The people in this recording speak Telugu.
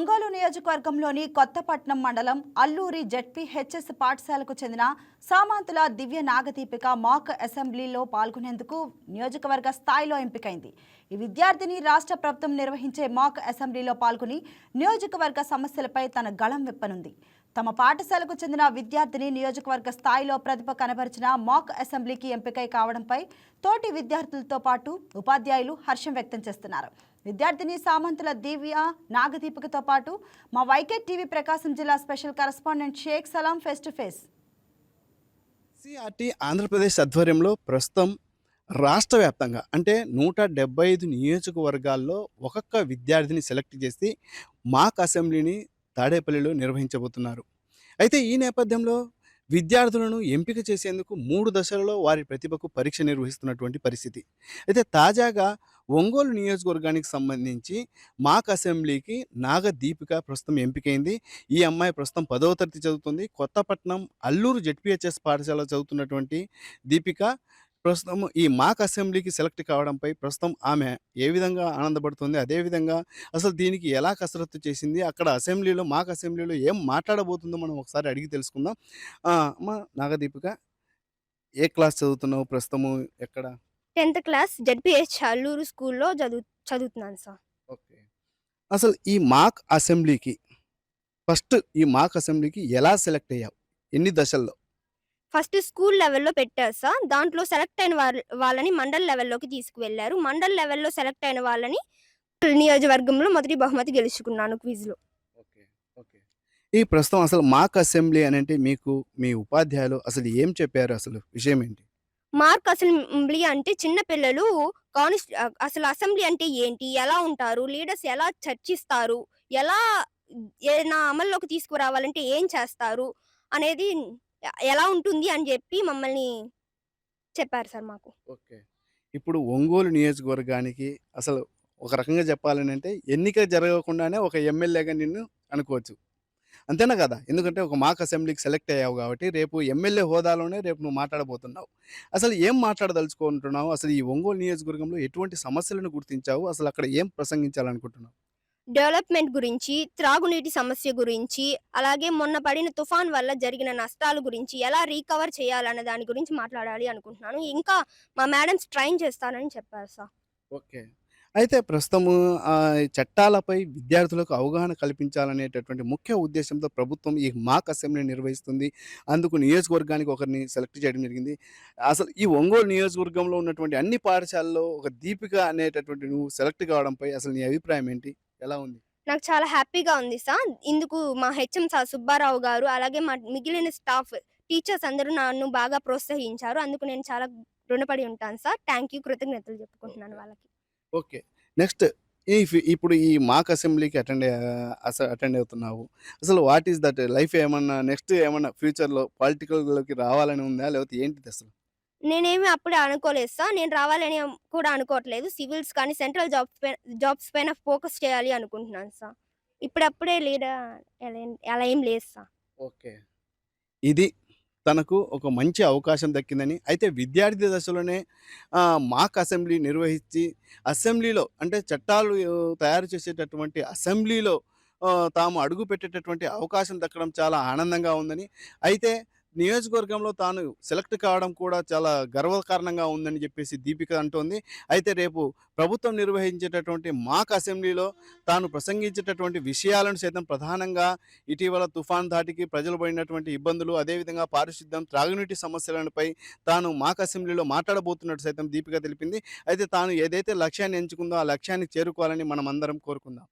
ఒంగోలు నియోజకవర్గంలోని కొత్తపట్నం మండలం అల్లూరి జడ్పీ హెచ్ఎస్ పాఠశాలకు చెందిన సామాంతుల దివ్య నాగదీపిక మాక్ అసెంబ్లీలో పాల్గొనేందుకు నియోజకవర్గ స్థాయిలో ఎంపికైంది. ఈ విద్యార్థిని రాష్ట్ర ప్రభుత్వం నిర్వహించే మాక్ అసెంబ్లీలో పాల్గొని నియోజకవర్గ సమస్యలపై తన గళం విప్పనుంది. తమ పాఠశాలకు చెందిన విద్యార్థిని నియోజకవర్గ స్థాయిలో ప్రతిభ కనబరిచిన మాక్ అసెంబ్లీకి ఎంపికై కావడంపై తోటి విద్యార్థులతో పాటు ఉపాధ్యాయులు హర్షం వ్యక్తం చేస్తున్నారు. విద్యార్థిని సామంతుల దివ్య నాగదీపికతో పాటు మా వైకెట్ టీవీ ప్రకాశం జిల్లా special correspondent Shaik Salam face to face. CRT Andhra Pradesh ఆధ్వర్యంలో ప్రస్తుతం రాష్ట్ర వ్యాప్తంగా అంటే నూట డెబ్బై ఐదు నియోజకవర్గాల్లో ఒక్కొక్క విద్యార్థిని సెలెక్ట్ చేసి మాక్ అసెంబ్లీని తాడేపల్లిలో నిర్వహించబోతున్నారు. అయితే ఈ నేపథ్యంలో విద్యార్థులను ఎంపిక చేసేందుకు మూడు దశలలో వారి ప్రతిభకు పరీక్ష నిర్వహిస్తున్నటువంటి పరిస్థితి. అయితే తాజాగా ఒంగోలు నియోజకవర్గానికి సంబంధించి మాక్ అసెంబ్లీకి నాగ దీపిక ప్రస్తుతం ఎంపికైంది. ఈ అమ్మాయి ప్రస్తుతం పదవ తరగతి చదువుతుంది. కొత్తపట్నం అల్లూరు జెడ్పిహెచ్ఎస్ పాఠశాల చదువుతున్నటువంటి దీపిక. ప్రస్తుతం ఈ మాక్ అసెంబ్లీకి సెలెక్ట్ కావడంపై ప్రస్తుతం ఆమె ఏ విధంగా ఆనందపడుతుంది అదేవిధంగా అసలు దీనికి ఎలా కసరత్తు చేసింది అక్కడ అసెంబ్లీలో మాక్ అసెంబ్లీలో ఏం మాట్లాడబోతుందో మనం ఒకసారి అడిగి తెలుసుకుందాం. అమ్మ నాగదీపిక ఏ క్లాస్ చదువుతున్నావు ప్రస్తుతము ఎక్కడ? టెన్త్ క్లాస్ జడ్పిహెచ్ అల్లూరు స్కూల్లో చదువు చదువుతున్నాను సార్. ఓకే. అసలు ఈ మాక్ అసెంబ్లీకి ఫస్ట్ ఈ మాక్ అసెంబ్లీకి ఎలా సెలెక్ట్ అయ్యావు? ఎన్ని దశల్లో? ఫస్ట్ స్కూల్ లెవెల్లో పెట్టారు సార్. దాంట్లో సెలెక్ట్ అయిన వాళ్ళ వాళ్ళని మండల్ లెవెల్లోకి తీసుకువెళ్ళారు. మండల్ లెవెల్లో సెలెక్ట్ అయిన వాళ్ళని నియోజకవర్గంలో మొదటి బహుమతి గెలుచుకున్నాను క్విజ్లో. Okay okay. ఈ ప్రస్తుతం అసలు మాక్ అసెంబ్లీ అని అంటే మీకు మీ ఉపాధ్యాయులు అసలు ఏం చెప్పారు అసలు? విషయం ఏంటి? మార్క్ అసెంబ్లీ అంటే చిన్న పిల్లలు కానిస్ అసలు అసెంబ్లీ అంటే ఏంటి? ఎలా ఉంటారు? లీడర్స్ ఎలా చర్చిస్తారు? ఎలా ఏదైనా అమల్లోకి తీసుకురావాలంటే ఏం చేస్తారు? అనేది ఎలా ఉంటుంది అని చెప్పి మమ్మల్ని చెప్పారు సార్ మాకు. ఓకే. ఇప్పుడు ఒంగోలు నియోజకవర్గానికి అసలు ఒక రకంగా చెప్పాలని అంటే ఎన్నిక జరగకుండానే ఒక ఎమ్మెల్యేగా నిన్ను అనుకోవచ్చు. అంతేనా కదా? ఎందుకంటే ఒక మాక్ అసెంబ్లీకి సెలెక్ట్ అయ్యావు కాబట్టి రేపు ఎమ్మెల్యే హోదాలోనే రేపు నువ్వు మాట్లాడబోతున్నావు. అసలు ఏం మాట్లాడదలుచుకుంటున్నావు? అసలు ఈ ఒంగోలు నియోజకవర్గంలో ఎటువంటి సమస్యలను గుర్తించావు? అసలు అక్కడ ఏం ప్రసంగించాలనుకుంటున్నావు? డెవలప్మెంట్ గురించి త్రాగునీటి సమస్య గురించి అలాగే మొన్న పడిన తుఫాన్ వల్ల జరిగిన నష్టాల గురించి ఎలా రీకవర్ చేయాలన్న దాని గురించి మాట్లాడాలి అనుకుంటున్నాను. ఇంకా మా మేడమ్స్ ట్రైన్ చేస్తానని చెప్పారు సార్. ఓకే. అయితే ప్రస్తుతము చట్టాలపై విద్యార్థులకు అవగాహన కల్పించాలనేటటువంటి ముఖ్య ఉద్దేశంతో ప్రభుత్వం ఈ మాక్ అసెంబ్లీ నిర్వహిస్తుంది. అందుకు నియోజకవర్గానికి ఒకరిని సెలెక్ట్ చేయడం జరిగింది. అసలు ఈ ఒంగోలు నియోజకవర్గంలో ఉన్నటువంటి అన్ని పాఠశాలల్లో ఒక దీపిక అనేటటువంటి నువ్వు సెలెక్ట్ కావడంపై అసలు నీ అభిప్రాయం ఏంటి? ఎలా ఉంది? నాకు చాలా హ్యాపీగా ఉంది సార్. ఇందుకు మా హెచ్ఎం సార్ సుబ్బారావు గారు అలాగే మా మిగిలిన స్టాఫ్ టీచర్స్ అందరూ నన్ను బాగా ప్రోత్సహించారు. అందుకు నేను చాలా రుణపడి ఉంటాను సార్. Thank you. కృతజ్ఞతలు చెప్పుకుంటున్నాను వాళ్ళకి. ఓకే. నెక్స్ట్ ఈ ఇప్పుడు ఈ మాక్ అసెంబ్లీకి అటెండ్ అటెండ్ అవుతున్నావు. అసలు వాట్ ఈస్ దట్? లైఫ్ ఏమన్నా నెక్స్ట్ ఏమన్నా ఫ్యూచర్లో పొలిటికల్లోకి రావాలని ఉందా? లేకపోతే ఏంటిది అసలు? నేనేమి అప్పుడే అనుకోలేదు సార్ నేను రావాలని కూడా అనుకోవట్లేదు. సివిల్స్ కానీ సెంట్రల్ జాబ్స్ పైన జాబ్స్ పైన ఫోకస్ చేయాలి అనుకుంటున్నాను సార్. ఇప్పుడప్పుడే లీడర్ అలా ఏం- అలా ఏం లేదు సార్. ఓకే. ఇది తనకు ఒక మంచి అవకాశం దక్కిందని. అయితే విద్యార్థి దశలోనే మాక్ అసెంబ్లీ నిర్వహించి అసెంబ్లీలో అంటే చట్టాలు తయారు చేసేటటువంటి అసెంబ్లీలో తాము అడుగు పెట్టేటటువంటి అవకాశం దక్కడం చాలా ఆనందంగా ఉందని. అయితే నియోజకవర్గంలో తాను సెలెక్ట్ కావడం కూడా చాలా గర్వకారణంగా ఉందని చెప్పేసి దీపిక అంటోంది. అయితే రేపు ప్రభుత్వం నిర్వహించేటటువంటి మాక్ అసెంబ్లీలో తాను ప్రసంగించేటటువంటి విషయాలను సైతం ప్రధానంగా ఇటీవల తుఫాన్ ధాటికి ప్రజలు పడినటువంటి ఇబ్బందులు అదేవిధంగా పారిశుద్ధ్యం త్రాగునీటి సమస్యలపై తాను మాక్ అసెంబ్లీలో మాట్లాడబోతున్నట్టు సైతం దీపిక తెలిపింది. అయితే తాను ఏదైతే లక్ష్యాన్ని ఎంచుకుందో ఆ లక్ష్యాన్ని చేరుకోవాలని మనం అందరం కోరుకుందాం.